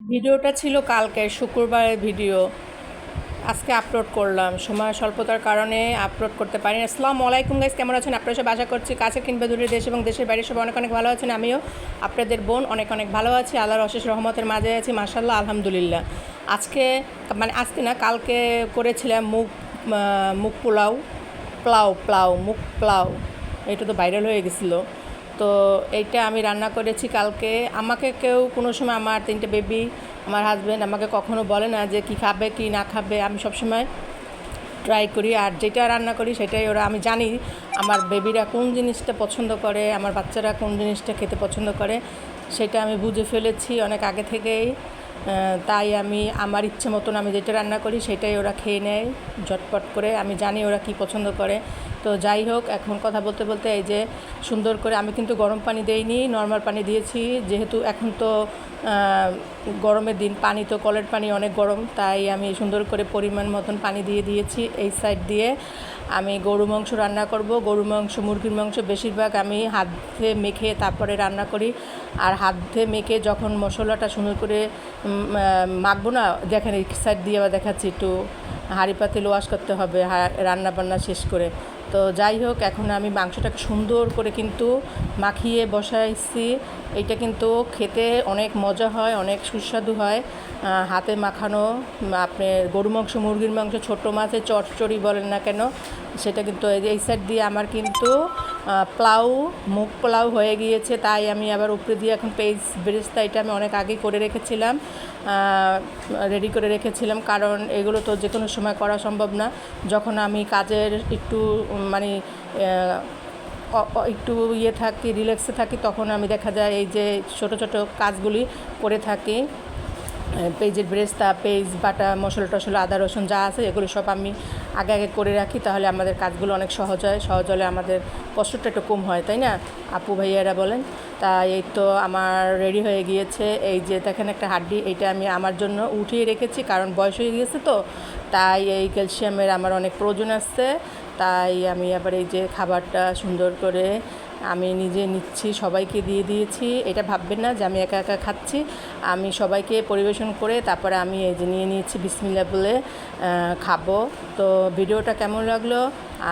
ভিডিওটা ছিল কালকে শুক্রবারের ভিডিও। আজকে আপলোড করলাম। সময় স্বল্পতার কারণে আপলোড করতে পারিনি। আসসালামু আলাইকুম গাইস কেমন আছেন? আপনারা সব আশা করছি কাছে কিংবা দূরে দেশ এবং দেশের বাইরে সব অনেক অনেক ভালো আছেন। আমিও আপনাদের বোন অনেক অনেক ভালো আছি। আল্লাহর অশেষ রহমতের মাঝে আছি মাশাল্লাহ আলহামদুলিল্লাহ। আজকে মানে আজকে না কালকে করেছিলাম আহ, মুগ পোলাও। প্লাউ প্লাউ মুগ প্লাউ এটা তো ভাইরাল হয়ে গেছিল। তো এইটা আমি রান্না করেছি কালকে। আমাকে কেউ কোনো সময় আমার তিনটে বেবি আমার হাজব্যান্ড আমাকে কখনো বলে না যে কি খাবে, কি না খাবে। আমি সবসময় ট্রাই করি আর যেটা রান্না করি সেটাই ওরা, আমি জানি আমার বেবিরা কোন জিনিসটা পছন্দ করে, আমার বাচ্চারা কোন জিনিসটা খেতে পছন্দ করে, সেটা আমি বুঝে ফেলেছি অনেক আগে থেকেই। তাই আমি, আমার ইচ্ছে মতন আমি যেটা রান্না করি সেটাই ওরা খেয়ে নেয়, ঝটপট করে। আমি জানি ওরা কি পছন্দ করে। তো যাই হোক, এখন কথা বলতে বলতে এই যে সুন্দর করে আমি কিন্তু গরম পানি দেইনি নর্মাল পানি দিয়েছি। যেহেতু এখন তো গরমের দিন, পানি তো কলের পানি অনেক গরম, তাই আমি সুন্দর করে পরিমাণ মতন পানি দিয়ে দিয়েছি এই সাইড দিয়ে। আমি গরু মাংস রান্না করব, গরু মাংস, মুরগির মাংস বেশিরভাগ আমি হাত মেখে তারপরে রান্না করি। আর হাত মেখে যখন মশলাটা সুন্দর করে মাখবো না, দেখেন এই সাইড দিয়ে আবার দেখাচ্ছি, একটু হাঁড়ি পাতিল ওয়াশ করতে হবে রান্না বান্না শেষ করে। তো যাই হোক এখন আমি মাংসটাকে সুন্দর করে কিন্তু মাখিয়ে বসাইছি। এইটা কিন্তু খেতে অনেক মজা হয়, অনেক সুস্বাদু হয়। হাতে মাখানো আপনার গরু মাংস, মুরগির মাংস, ছোটো মাছের চটচড়ি বলেন না কেন, সেটা কিন্তু এই সাইড দিয়ে আমার কিন্তু পোলাও, মুগ পোলাও হয়ে গিয়েছে, তাই আমি আবার উপরে দিয়ে এখন পেজ বেরেস্তা এটা আমি অনেক আগেই করে রেখেছিলাম রেডি করে রেখেছিলাম, কারণ এগুলো তো যে কোনো সময় করা সম্ভব না। যখন আমি কাজের একটু মানে একটু ইয়ে থাকি রিল্যাক্সে থাকি, তখন আমি দেখা যায় এই যে ছোট ছোট কাজগুলি করে থাকি। পেজের ব্রেস্তা পেজ বাটা, মশলা টশলা আদা, রসুন যা আছে, এগুলো সব আমি আগে আগে করে রাখি, তাহলে আমাদের কাজগুলো অনেক সহজ হয়। সহজ হলে আমাদের কষ্টটা একটু কম হয়, তাই না? আপু ভাইয়ারা বলেন। তা এই তো আমার রেডি হয়ে গিয়েছে। এই যে দেখেন একটা হাড্ডি, এটা আমি আমার জন্য উঠিয়ে রেখেছি, কারণ বয়স হয়ে গিয়েছে তো। তাই এই ক্যালসিয়ামের আমার অনেক প্রয়োজন আসছে তাই আমি আবার এই যে খাবারটা সুন্দর করে আমি নিজে নিচ্ছি, সবাইকে দিয়ে দিয়েছি। এটা ভাববেন না যে আমি একা একা খাচ্ছি। আমি সবাইকে পরিবেশন করে তারপরে আমি এই যে নিয়ে নিয়েছি বিসমিল্লা বলে খাব। তো ভিডিওটা কেমন লাগল?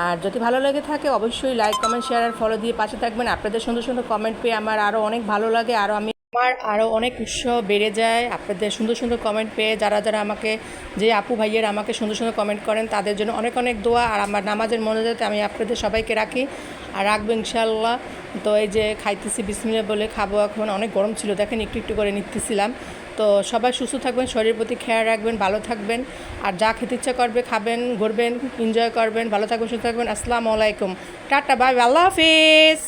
আর যদি ভালো লেগে থাকে অবশ্যই লাইক কমেন্ট শেয়ার আর ফলো দিয়ে পাশে থাকবেন। আপনাদের সুন্দর সুন্দর কমেন্ট পেয়ে আমার আরও অনেক ভালো লাগে। আরও আমি আমার আরও অনেক উৎসাহ বেড়ে যায়। আপনাদের সুন্দর সুন্দর কমেন্ট পেয়ে যারা যারা আমাকে, যে আপু ভাইয়ের আমাকে সুন্দর সুন্দর কমেন্ট করেন, তাদের জন্য অনেক অনেক দোয়া আর আমার নামাজের মনোজাতে আমি আপনাদের সবাইকে রাখি আর রাখব ইনশাল্লাহ তো এই যে খাইতেছি বিসমিল্লা বলে খাব, এখন অনেক গরম ছিল, দেখেন একটু একটু করে নিতেছিলাম। তো সবাই সুস্থ থাকবেন, শরীরের প্রতি খেয়াল রাখবেন, ভালো থাকবেন। আর যা খেতে ইচ্ছা করবে খাবেন, ঘুরবেন এনজয় করবেন, ভালো থাকবেন, সুস্থ থাকবেন। আসসালামু আলাইকুম। টাটা বাই আল্লাহ হাফিজ।